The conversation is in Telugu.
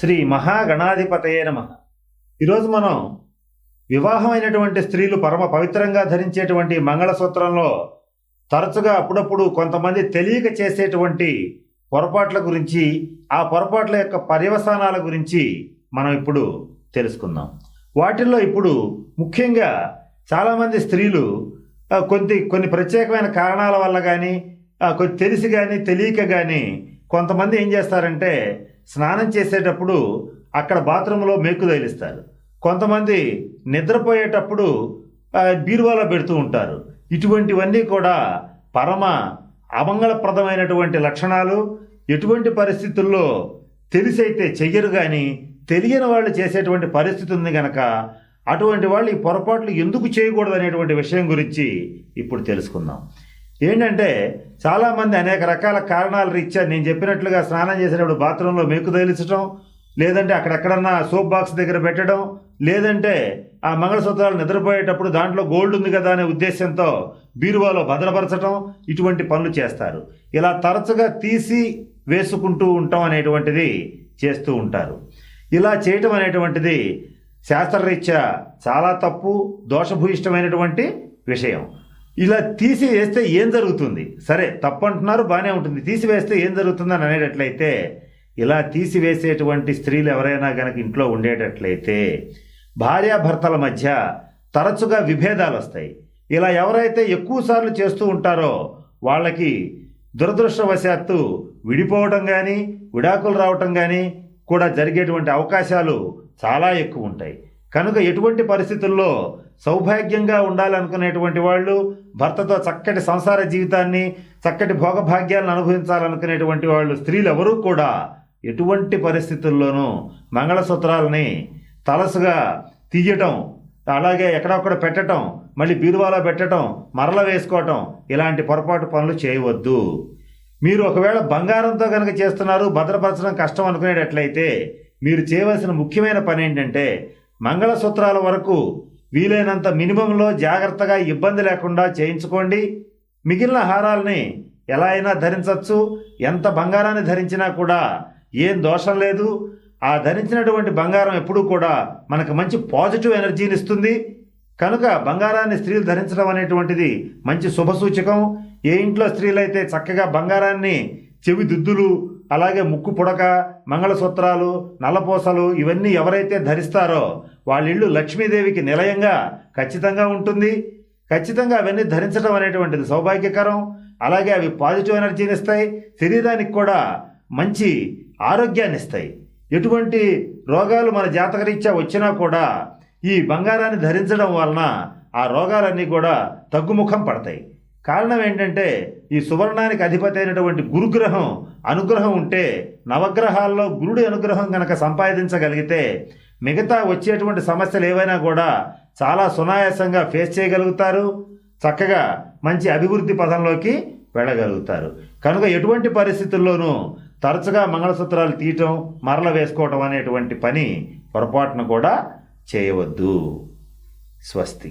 శ్రీ మహాగణాధిపతయే నమ. ఈరోజు మనం వివాహమైనటువంటి స్త్రీలు పరమ పవిత్రంగా ధరించేటువంటి మంగళసూత్రంలో తరచుగా అప్పుడప్పుడు కొంతమంది తెలియక చేసేటువంటి పొరపాట్ల గురించి ఆ పొరపాట్ల యొక్క పర్యవసానాల గురించి మనం ఇప్పుడు తెలుసుకుందాం. వాటిల్లో ఇప్పుడు ముఖ్యంగా చాలామంది స్త్రీలు కొద్ది కొన్ని ప్రత్యేకమైన కారణాల వల్ల కానీ కొద్ది తెలిసి కానీ తెలియక కానీ కొంతమంది ఏం చేస్తారంటే స్నానం చేసేటప్పుడు అక్కడ బాత్రూంలో మేకు తగిలిస్తారు. కొంతమంది నిద్రపోయేటప్పుడు బీరువాలో పెడుతూ ఉంటారు. ఇటువంటివన్నీ కూడా పరమ అమంగళప్రదమైనటువంటి లక్షణాలు. ఎటువంటి పరిస్థితుల్లో తెలిసైతే చెయ్యరు కానీ తెలియని వాళ్ళు చేసేటువంటి పరిస్థితి ఉంది గనక అటువంటి వాళ్ళు ఈ పొరపాట్లు ఎందుకు చేయకూడదు అనేటువంటి విషయం గురించి ఇప్పుడు తెలుసుకుందాం. ఏంటంటే చాలామంది అనేక రకాల కారణాల రీత్యా నేను చెప్పినట్లుగా స్నానం చేసేటప్పుడు బాత్రూంలో మేకు తగిలించడం లేదంటే అక్కడెక్కడన్నా సోప్ బాక్స్ దగ్గర పెట్టడం లేదంటే ఆ మంగళసూత్రాలు నిద్రపోయేటప్పుడు దాంట్లో గోల్డ్ ఉంది కదా అనే ఉద్దేశంతో బీరువాలో భద్రపరచడం ఇటువంటి పనులు చేస్తారు. ఇలా తరచుగా తీసి వేసుకుంటూ ఉంటాం అనేటువంటిది చేస్తూ ఉంటారు. ఇలా చేయటం అనేటువంటిది శాస్త్రరీత్యా చాలా తప్పు దోషభూయిష్టమైనటువంటి విషయం. ఇలా తీసివేస్తే ఏం జరుగుతుంది? సరే తప్పంటున్నారు బాగానే ఉంటుంది. తీసివేస్తే ఏం జరుగుతుందని అనేటట్లయితే ఇలా తీసివేసేటువంటి స్త్రీలు ఎవరైనా కనుక ఇంట్లో ఉండేటట్లయితే భార్యాభర్తల మధ్య తరచుగా విభేదాలు వస్తాయి ఇలా ఎవరైతే ఎక్కువసార్లు చేస్తూ ఉంటారో వాళ్ళకి దురదృష్టవశాత్తు విడిపోవడం కానీ విడాకులు రావటం కానీ కూడా జరిగేటువంటి అవకాశాలు చాలా ఎక్కువ ఉంటాయి కనుక ఎటువంటి పరిస్థితుల్లో సౌభాగ్యంగా ఉండాలనుకునేటువంటి వాళ్ళు భర్తతో చక్కటి సంసార జీవితాన్ని చక్కటి భోగభాగ్యాలను అనుభవించాలనుకునేటువంటి వాళ్ళు స్త్రీలు ఎవరూ కూడా ఎటువంటి పరిస్థితుల్లోనూ మంగళసూత్రాలని తలసుగా తీయటం అలాగే ఎక్కడొక్కడ పెట్టటం మళ్ళీ బీరువాలో పెట్టటం మరల వేసుకోవటం ఇలాంటి పొరపాటు పనులు చేయవద్దు. మీరు ఒకవేళ బంగారంతో కనుక చేస్తున్నారు భద్రపరచడం కష్టం అనుకునేటట్లయితే మీరు చేయవలసిన ముఖ్యమైన పని ఏంటంటే మంగళసూత్రాల వరకు వీలైనంత మినిమంలో జాగ్రత్తగా ఇబ్బంది లేకుండా చేయించుకోండి. మిగిలిన హారాల్ని ఎలా అయినా ధరించవచ్చు ఎంత బంగారాన్ని ధరించినా కూడా ఏం దోషం లేదు. ఆ ధరించినటువంటి బంగారం ఎప్పుడూ కూడా మనకు మంచి పాజిటివ్ ఎనర్జీని ఇస్తుంది. కనుక బంగారాన్ని స్త్రీలు ధరించడం అనేటువంటిది మంచి శుభసూచకం ఏ ఇంట్లో స్త్రీలైతే చక్కగా బంగారాన్ని చెవి దుద్దులు అలాగే ముక్కు పుడక మంగళసూత్రాలు నల్లపూసలు ఇవన్నీ ఎవరైతే ధరిస్తారో వాళ్ళ ఇల్లు లక్ష్మీదేవికి నిలయంగా ఖచ్చితంగా ఉంటుంది. ఖచ్చితంగా అవన్నీ ధరించడం అనేటువంటిది సౌభాగ్యకరం. అలాగే అవి పాజిటివ్ ఎనర్జీని ఇస్తాయి. శరీరానికి కూడా మంచి ఆరోగ్యాన్ని ఇస్తాయి. ఎటువంటి రోగాలు మన జాతకరీత్యా వచ్చినా కూడా ఈ బంగారాన్ని ధరించడం వలన ఆ రోగాలన్నీ కూడా తగ్గుముఖం పడతాయి. కారణం ఏంటంటే ఈ సువర్ణానికి అధిపతి అయినటువంటి గురుగ్రహం అనుగ్రహం ఉంటే నవగ్రహాల్లో గురుడి అనుగ్రహం కనుక సంపాదించగలిగితే మిగతా వచ్చేటువంటి సమస్యలు ఏవైనా కూడా చాలా సునాయాసంగా ఫేస్ చేయగలుగుతారు చక్కగా మంచి అభివృద్ధి పదంలోకి వెళ్ళగలుగుతారు. కనుక ఎటువంటి పరిస్థితుల్లోనూ తరచుగా మంగళసూత్రాలు తీయటం మరల వేసుకోవటం అనేటువంటి పని పొరపాటును కూడా చేయవద్దు. స్వస్తి.